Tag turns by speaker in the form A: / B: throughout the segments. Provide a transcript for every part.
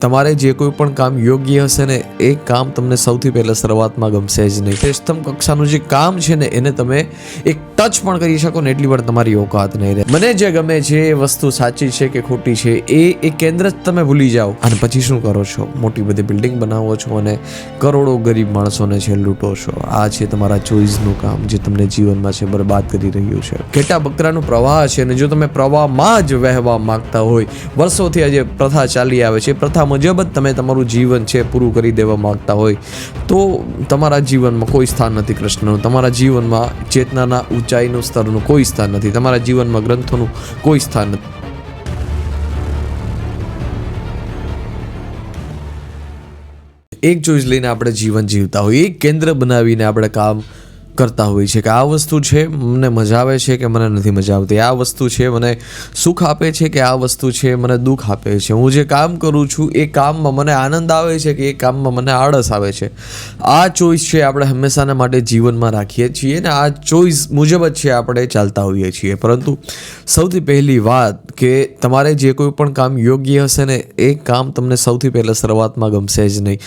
A: તમારે જે કોઈ પણ કામ યોગ્ય હશે ને, એ કામ તમને સૌથી પહેલાં શરૂઆતમાં ગમશે જ નહીં. શ્રેષ્ઠમ કક્ષાનું જે કામ છે ને, એને તમે એક ટચ પણ કરી શકો ને, એટલી વાર તમારી ઓકાત નહીં રહે. મને જે ગમે છે, એ વસ્તુ સાચી છે કે ખોટી છે, એ એ કેન્દ્ર જ તમે ભૂલી જાઓ. અને પછી શું કરો છો? મોટી બધી બિલ્ડિંગ બનાવો છો અને કરોડો ગરીબ માણસોને છે, લૂંટો છો. આ છે તમારા ચોઈસનું કામ જે તમને જીવનમાં છે, બરબાદ કરી રહ્યું છે. ઘેટા બકરાનું પ્રવાહ છે અને જો તમે પ્રવાહમાં જ વહેવા માંગતા હોય, વર્ષોથી આ જે પ્રથા ચાલી આવે છે. પ્રથા મુજબ જ તમે તમારું જીવન છે પૂરું કરી દેવા માગતા હોય તો તમારા જીવનમાં કોઈ સ્થાન નથી કૃષ્ણનું. તમારા જીવનમાં ચેતનાના ઊંચાઈનું સ્તરનું કોઈ સ્થાન નથી. તમારા જીવનમાં ગ્રંથોનું કોઈ સ્થાન નથી. એક ચોઈસ લઈને આપણે જીવન જીવતા હોઈએ. એક કેન્દ્ર બનાવીને આપણે કામ કરતા હોઈએ છીએ કે આ વસ્તુ છે, મને મજા આવે છે કે મને નથી મજા આવતી? આ વસ્તુ છે, મને સુખ આપે છે કે આ વસ્તુ છે, મને દુઃખ આપે છે? હું જે કામ કરું છું, એ કામમાં મને આનંદ આવે છે કે એ કામમાં મને આળસ આવે છે? આ ચોઈસ છે આપણે હંમેશાના માટે જીવનમાં રાખીએ છીએ ને આ ચોઈસ મુજબ જ છે આપણે ચાલતા હોઈએ છીએ. પરંતુ સૌથી પહેલી વાત કે તમારે જે કોઈ પણ કામ યોગ્ય હશે ને એ કામ તમને સૌથી પહેલાં શરૂઆતમાં ગમશે જ નહીં.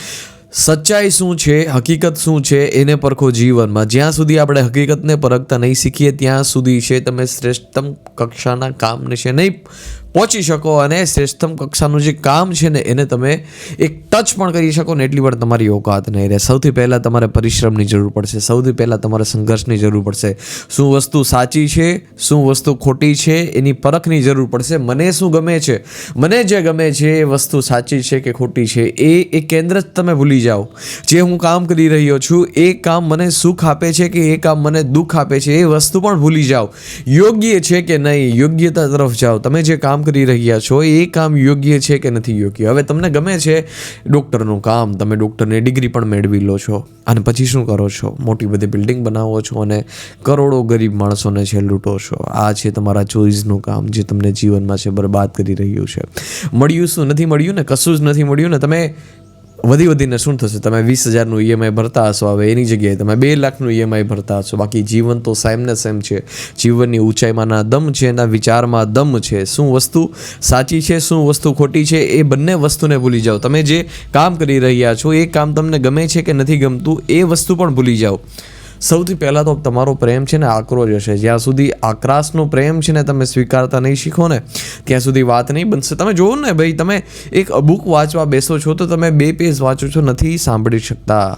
A: સચ્ચાઈ શું છે, હકીકત શું છે, એને પરખો જીવનમાં. જ્યાં સુધી આપણે હકીકતને પરખતા નહીં શીખીએ, ત્યાં સુધી છે તમે શ્રેષ્ઠતમ કક્ષાના કામને છે નહીં પહોંચી શકો અને શ્રેષ્ઠતમ કક્ષાનું જે કામ છે ને, એને તમે એક ટચ પણ કરી શકો ને, એટલી વાર તમારી ઓકાત નહીં રહે. સૌથી પહેલાં તમારે પરિશ્રમની જરૂર પડશે, સૌથી પહેલાં તમારે સંઘર્ષની જરૂર પડશે. શું વસ્તુ સાચી છે, શું વસ્તુ ખોટી છે, એની પરખની જરૂર પડશે. મને શું ગમે છે? મને જે ગમે છે, એ વસ્તુ સાચી છે કે ખોટી છે, એ એ કેન્દ્ર જ તમે ભૂલી જાઓ. જે હું કામ કરી રહ્યો છું, એ કામ મને સુખ આપે છે કે એ કામ મને દુઃખ આપે છે, એ વસ્તુ પણ ભૂલી જાઓ. યોગ્ય છે કે નહીં? યોગ્યતા તરફ જાઓ. તમે જે કામ કરી રહ્યા છો, એ કામ યોગ્ય છે કે નથી યોગ્ય? હવે તમને ગમે છે ડૉક્ટરનું કામ, તમે ડૉક્ટરની ડિગ્રી પણ મેળવી લો છો. અને પછી શું કરો છો? મોટી બધી બિલ્ડિંગ બનાવો છો અને કરોડો ગરીબ માણસોને છે લૂંટો છો. આ છે તમારા ચોઈસનું કામ જે તમને જીવનમાં છે બરબાદ કરી રહ્યું છે. મળ્યું શું નથી મળ્યું ને? કશું જ નથી મળ્યું ને? તમે વધી વધીને શું થશે? તમે વીસ હજારનું ઈએમઆઈ ભરતા હશો, હવે એની જગ્યાએ તમે બે લાખનું ઈએમઆઈ ભરતા હશો. બાકી જીવન તો સેમ ને સેમ છે. જીવનની ઊંચાઈમાં ના દમ છે, એના વિચારમાં દમ છે. શું વસ્તુ સાચી છે, શું વસ્તુ ખોટી છે, એ બંને વસ્તુને ભૂલી જાઓ. તમે જે કામ કરી રહ્યા છો, એ કામ તમને ગમે છે કે નથી ગમતું, એ વસ્તુ પણ ભૂલી જાઓ. સૌથી પહેલાં તો તમારો પ્રેમ છે ને આકરો જ હશે. જ્યાં સુધી આક્રાસનો પ્રેમ છે ને તમે સ્વીકારતા નહીં શીખો ને, ત્યાં સુધી વાત નહીં બનશે. તમે જુઓ ને ભાઈ, તમે એક બુક વાંચવા બેસો છો તો તમે બે પેજ વાંચો છો, નથી સાંભળી શકતા.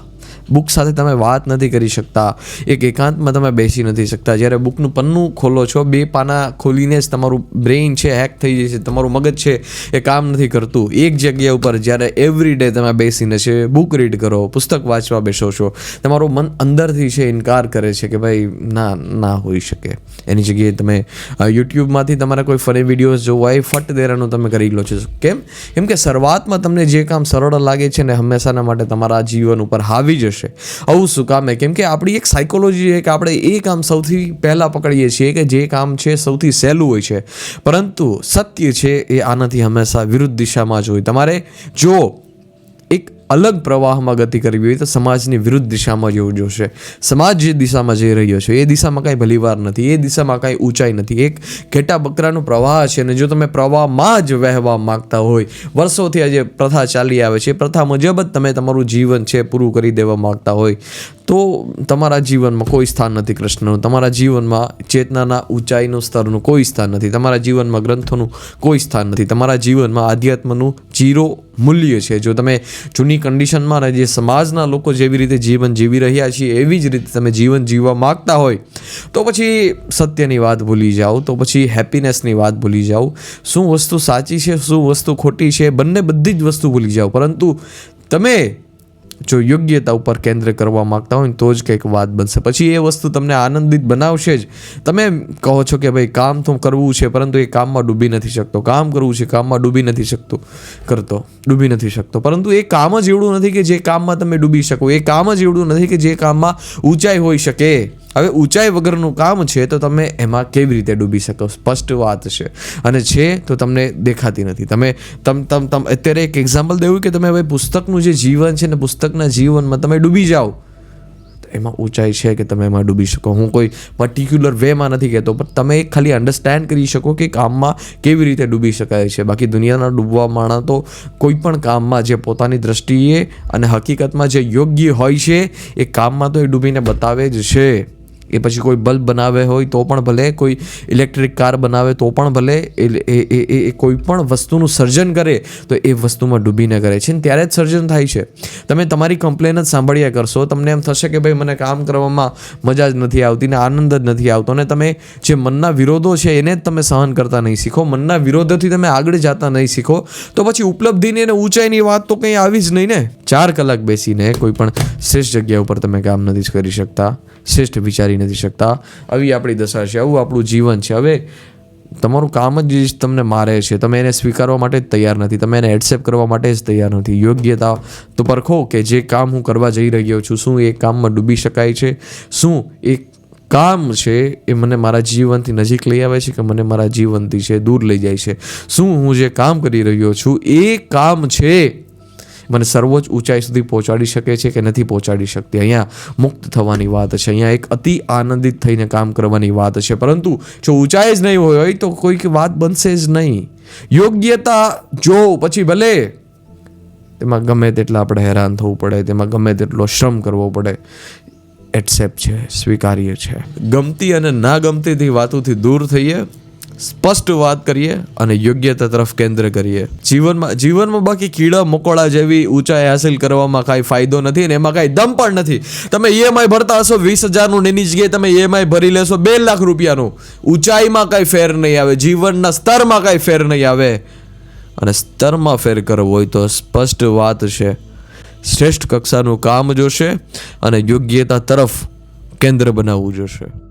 A: બુક સાથે તમે વાત નથી કરી શકતા, એક એકાંતમાં તમે બેસી નથી શકતા. જ્યારે બુકનું પન્નું ખોલો છો, બે પાના ખોલીને જ તમારું બ્રેઇન છે, હેક થઈ જાય છે તમારું મગજ છે, એ કામ નથી કરતું. એક જગ્યા ઉપર જ્યારે એવરી ડે તમે બેસીને છે, બુક રીડ કરો, પુસ્તક વાંચવા બેસો છો, તમારું મન અંદરથી છે, ઇનકાર કરે છે કે ભાઈ, ના ના હોઈ શકે. એની જગ્યાએ તમે યુટ્યુબમાંથી તમારા કોઈ ફની વિડીયોઝ જોવા હોય ફટ દેરાનું તમે કરી લો છો. કેમ? કેમ કે શરૂઆતમાં તમને જે કામ સરળ લાગે છે ને હંમેશાના માટે તમારા જીવન ઉપર હાવી જશે. આવું શું કામ કેમ કે આપણી એક સાયકોલોજી છે કે આપણે એ કામ સૌથી પહેલાં પકડીએ છીએ કે જે કામ છે સૌથી સહેલું હોય છે. પરંતુ સત્ય છે એ આનાથી હંમેશા વિરુદ્ધ દિશામાં જ હોય. તમારે જો અલગ પ્રવાહમાં ગતિ કરવી હોય તો સમાજની વિરુદ્ધ દિશામાં જવું જોશે. સમાજ જે દિશામાં જઈ રહ્યો છે, એ દિશામાં કાંઈ ભલીવાર નથી, એ દિશામાં કાંઈ ઊંચાઈ નથી. એક ઘેટા બકરાનો પ્રવાહ છે અને જો તમે પ્રવાહમાં જ વહેવા માંગતા હોય, વર્ષોથી આ જે પ્રથા ચાલી આવે છે પ્રથા મુજબ જ તમે તમારું જીવન છે પૂરું કરી દેવા માંગતા હોય, તો તમારા જીવનમાં કોઈ સ્થાન નથી કૃષ્ણનું. તમારા જીવનમાં ચેતનાના ઊંચાઈનું સ્તરનું કોઈ સ્થાન નથી. તમારા જીવનમાં ગ્રંથોનું કોઈ સ્થાન નથી. તમારા જીવનમાં આધ્યાત્મનું જીરો મૂલ્ય છે. જો તમે જૂની કન્ડિશનમાં જે સમાજના લોકો જેવી રીતે જીવન જીવી રહ્યા છીએ, એવી જ રીતે તમે જીવન જીવવા માગતા હોય, તો પછી સત્યની વાત ભૂલી જાઓ, તો પછી હેપીનેસની વાત ભૂલી જાઓ. શું વસ્તુ સાચી છે, શું વસ્તુ ખોટી છે, બંને બધી જ વસ્તુ ભૂલી જાઓ. પરંતુ તમે જો યોગ્યતા ઉપર કેન્દ્ર કરવા માંગતા હોય તો જ કંઈક વાત બનશે. પછી એ વસ્તુ તમને આનંદિત બનાવશે જ. તમે કહો છો કે ભાઈ કામ તો કરવું છે, પરંતુ એ કામમાં ડૂબી નથી શકતો. કામ કરવું છે, કામમાં ડૂબી નથી શકતો, કરતો, ડૂબી નથી શકતો. પરંતુ એ કામ જ એવું નથી કે જે કામમાં તમે ડૂબી શકો. એ કામ જ એવું નથી કે જે કામમાં ઊંચાઈ હોઈ શકે. હવે ઊંચાઈ વગરનું કામ છે તો તમે એમાં કેવી રીતે ડૂબી શકો? સ્પષ્ટ વાત છે. અને છે તો તમને દેખાતી નથી. તમે, તમ તમ તમ, અત્યારે એક એક્ઝામ્પલ દેવું કે તમે હવે પુસ્તકનું જે જીવન છે ને પુસ્તકના જીવનમાં તમે ડૂબી જાઓ. તો એમાં ઊંચાઈ છે કે તમે એમાં ડૂબી શકો? હું કોઈ પર્ટિક્યુલર વેમાં નથી કહેતો, પણ તમે ખાલી અન્ડરસ્ટેન્ડ કરી શકો કે કામમાં કેવી રીતે ડૂબી શકાય છે. બાકી દુનિયાના ડૂબવા માણા તો કોઈ પણ કામમાં જે પોતાની દ્રષ્ટિએ અને હકીકતમાં જે યોગ્ય હોય છે, એ કામમાં તો એ ડૂબીને બતાવે જ છે. એ પછી કોઈ બલ્બ બનાવે હોય તો પણ ભલે, કોઈ ઇલેક્ટ્રિક કાર બનાવે તો પણ ભલે, એ એ એ કોઈ પણ વસ્તુનું સર્જન કરે તો એ વસ્તુમાં ડૂબીને કરે છે. ને ત્યારે જ સર્જન થાય છે. તમે તમારી કમ્પ્લેન જ સાંભળ્યા કરશો. તમને એમ થશે કે ભાઈ, મને કામ કરવામાં મજા જ નથી આવતી ને આનંદ જ નથી આવતો ને તમે જે મનના વિરોધો છે એને જ તમે સહન કરતા નહીં શીખો. મનના વિરોધોથી તમે આગળ જતા નહીં શીખો. તો પછી ઉપલબ્ધિની અને ઊંચાઈની વાત તો કંઈ આવી જ નહીં ને? ચાર કલાક બેસીને કોઈ પણ શ્રેષ્ઠ જગ્યા ઉપર તમે કામ નથી કરી શકતા. શ્રેષ્ઠ વિચારી નથી શકતા. આવી આપણી દશા છે, આવું આપણું જીવન છે. હવે તમારું કામ જ તમને મારે છે. તમે એને સ્વીકારવા માટે જ તૈયાર નથી. તમે એને એક્સેપ્ટ કરવા માટે જ તૈયાર નથી. યોગ્યતા તો પરખો કે જે કામ હું કરવા જઈ રહ્યો છું, શું એ કામમાં ડૂબી શકાય છે? શું એ કામ છે એ મને મારા જીવનથી નજીક લઈ આવે છે કે મને મારા જીવનથી છે, દૂર લઈ જાય છે? શું હું જે કામ કરી રહ્યો છું એ કામ છે? મને સર્વોચ્ચ ઊંચાઈ સુધી પહોંચાડી શકે છે કે નથી પહોંચાડી શકતી? અહીંયા મુક્ત થવાની વાત છે. અહીંયા એક અતિ આનંદિત થઈને કામ કરવાની વાત છે. પરંતુ જો ઊંચાઈ જ નહીં હોય, તો કોઈક વાત બનશે જ નહીં. યોગ્યતા જો, પછી ભલે. તેમાં ગમે તેટલા આપણે હેરાન થવું પડે, તેમાં ગમે તેટલો શ્રમ કરવો પડે. એક્સેપ્ટ છે, સ્વીકાર્ય છે. ગમતી અને ના ગમતીથી વાતોથી દૂર થઈએ. સ્પષ્ટ વાત કરીએ અને યોગ્યતા તરફ કેન્દ્ર કરીએ. જીવનમાં જીવનમાં બાકી કીડા મકોડા જેવી ઊંચાઈ હાસિલ કરવામાં કાંઈ ફાયદો નથી અને એમાં કાંઈ દમ પણ નથી. તમે ઈએમઆઈ ભરતા હશો, વીસ હજારનું એની જગ્યાએ તમે ઈએમઆઈ ભરી લેશો, બે લાખ રૂપિયાનું. ઊંચાઈમાં કાંઈ ફેર નહીં આવે, જીવનના સ્તરમાં કાંઈ ફેર નહીં આવે. અને સ્તરમાં ફેર કરવો હોય તો સ્પષ્ટ વાત છે. શ્રેષ્ઠ કક્ષાનું કામ જોશે અને યોગ્યતા તરફ કેન્દ્ર બનાવવું જોશે.